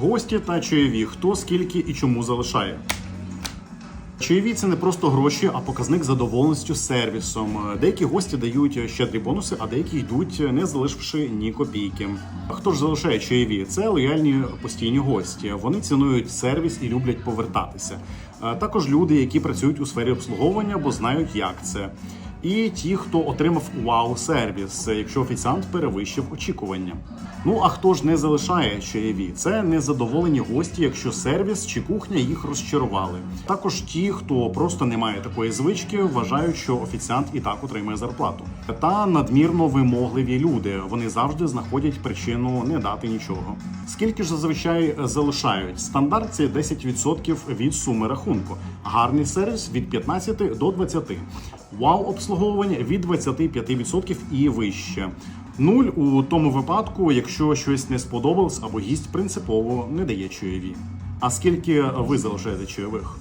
Гості та чайові, хто скільки і чому залишає. Чайові це не просто гроші, а показник задоволеністю сервісом. Деякі гості дають щедрі бонуси, а деякі йдуть, не залишивши ні копійки. Хто ж залишає чайові? Це лояльні постійні гості. Вони цінують сервіс і люблять повертатися. Е, Також люди, які працюють у сфері обслуговування, бо знають, як це. І ті, хто отримав вау-сервіс, якщо офіціант перевищив очікування. Ну а хто ж не залишає чаєві? Це незадоволені гості, якщо сервіс чи кухня їх розчарували. Також ті, хто просто не має такої звички, вважають, що офіціант і так отримує зарплату. Та надмірно вимогливі люди. Вони завжди знаходять причину не дати нічого. Скільки ж зазвичай залишають? Стандарт це 10% від суми рахунку. Гарний сервіс від 15 до 20. Вау обслуговування від 25% і вище. Нуль у тому випадку, якщо щось не сподобалось або гість принципово не дає чайові. А скільки ви залишаєте чайових?